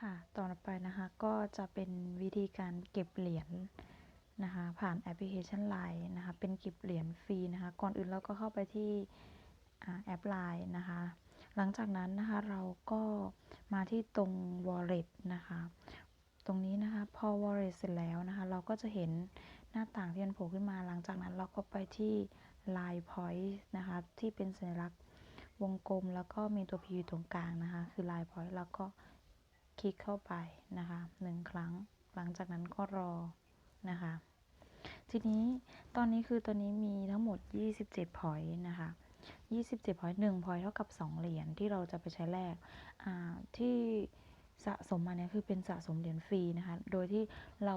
ค่ะ ต่อไปนะคะก็จะเป็นวิธีการเก็บเหรียญนะคะผ่านแอปพลิเคชัน Line นะคะเป็นเก็บเหรียญฟรีนะคะก่อนอื่นเราก็เข้าไปที่แอป Line นะคะหลังจากนั้นนะคะเราก็มาที่ตรง wallet นะคะตรงนี้นะคะพอ wallet เสร็จแล้วนะคะเราก็จะเห็นหน้าต่างที่มันโผล่ขึ้นมาหลังจากนั้นเราก็ไปที่ line point นะคะที่เป็นสัญลักษณ์วงกลมแล้วก็มีตัว P อยู่ตรงกลางนะคะคือ line point แล้วก็ คลิกเข้าไปนะคะหนึ่งครั้ง หลังจากนั้นก็รอนะคะ ทีนี้ตอนนี้คือตอนนี้มีทั้งหมด 27 point นะคะ27 point 1 point เท่ากับ 2 เหรียญที่เราจะไปใช้แลกที่สะสมมาเนี่ยคือเป็นสะสมเหรียญฟรีนะคะ โดยที่เรา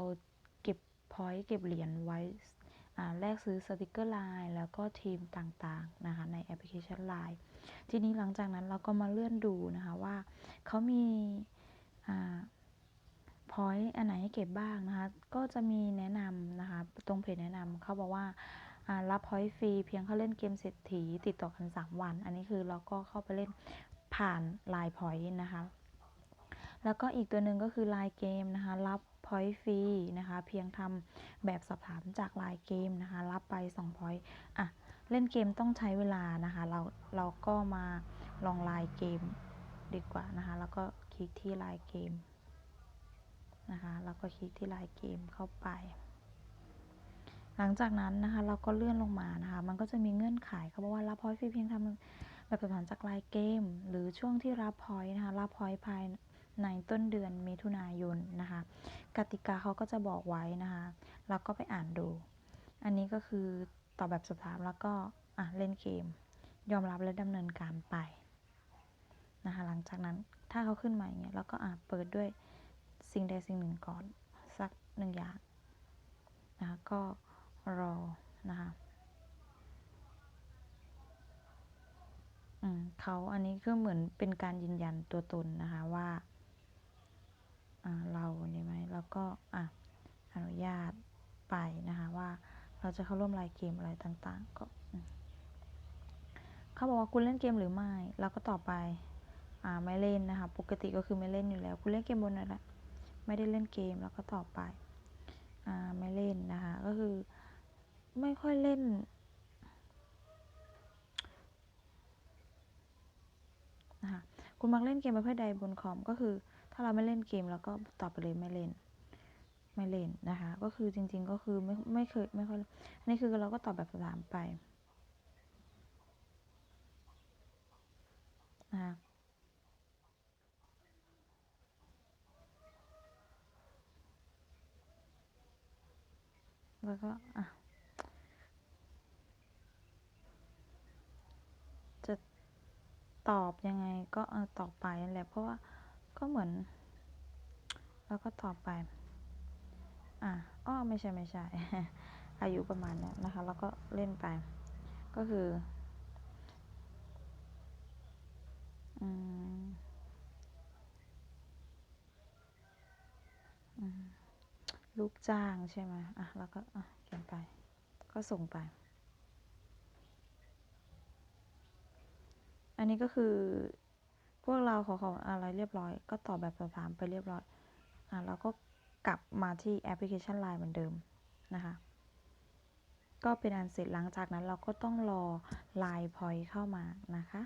เก็บ point เก็บเหรียญไว้แลกซื้อสติกเกอร์ไลน์แล้วก็ทีมต่างๆนะคะในแอปพลิเคชัน Line ทีนี้หลังจากนั้นเราก็มาเลื่อนดูนะคะว่าเขามี พอยต์อันไหนให้เก็บบ้างนะคะ ก็จะมีแนะนำนะคะ ตรงเพจแนะนำเขาบอกว่ารับพอยต์ฟรีเพียงเขาเล่นเกมเศรษฐีติดต่อกัน 3 วัน อันนี้คือเราก็เข้าไปเล่นผ่านไลน์พอยต์นะคะ แล้วก็อีกตัวหนึ่งก็คือไลน์เกมนะคะ รับพอยต์ฟรีนะคะ เพียงทำแบบสอบถามจากไลน์เกมนะคะ รับไป2พอยต์อะเล่นเกมต้องใช้เวลานะคะ เราเราก็มาลองไลน์เกม ดีกว่านะคะ แล้วก็คลิกที่ลน์เกมนะคะ แล้วก็คลิกที่ลายเกมเข้าไป หลังจากนั้นนะคะ เราก็เลื่อนลงมานะคะ มันก็จะมีเงื่อนไขเขาบอกว่ารับพอยต์ฟรีเพียงทำแบบสอบถามจากลายเกม หรือช่วงที่รับพอยต์นะคะ รับพอยต์ภายในต้นเดือนมิถุนายนนะคะ กติกาเขาก็จะบอกไว้นะคะเราก็ไปอ่านดู อันนี้ก็คือตอบแบบสอบถามแล้วก็อะเล่นเกม ยอมรับและดำเนินการไป นะคะหลังจากนั้นถ้าเขาขึ้นมาอย่างเงี้ยเราก็อะเปิดด้วยสิ่งใดสิ่งหนึ่งก่อนสักหนึ่งอย่างนะคะก็รอนะคะอืมเขาอันนี้ก็เหมือนเป็นการยืนยันตัวตนนะคะว่าเราเนี่ยไหมแล้วก็อะอนุญาตไปนะคะว่าเราจะเข้าร่วมรายเกมอะไรต่างๆ ก็เขาบอกว่าคุณเล่นเกมหรือไม่ เราก็ตอบไป ไม่เล่นนะคะ ปกติก็คือไม่เล่นอยู่แล้ว คุณเล่นเกมบนอะไรไม่ได้เล่นเกมแล้วก็ต่อไป อ่า ไม่เล่นนะคะ ก็คือไม่ค่อยเล่น นะคะ คุณมักเล่นเกมประเภทใดบนคอม ก็คือ ถ้าเราไม่เล่นเกมเราก็ตอบไปเลยไม่เล่น ไม่เล่นนะคะ ก็คือจริง ๆ ก็คือไม่ไม่เคยไม่ค่อยอันนี้คือเราก็ตอบแบบสามไปนะคะ แล้วก็อะจะตอบยังไงก็เออตอบไปนั่นแหละเพราะว่าก็เหมือน แล้วก็ตอบไป อะอ้อไม่ใช่ไม่ใช่อายุประมาณนี้นะคะ แล้วก็เล่นไป ก็คือมอืม ลูกจ้างใช่ไหมอะ แล้วก็อะเขียนไป ก็ส่งไป อันนี้ก็คือ พวกเราขอขออะไรเรียบร้อย ก็ตอบแบบสอบถามไปเรียบร้อย อะแล้วก็กลับมาที่แอปพลิเคชัน Line เหมือนเดิมนะคะ ก็เป็นอันเสร็จหลังจากนั้นเราก็ต้องรอ Line Point เข้ามานะคะ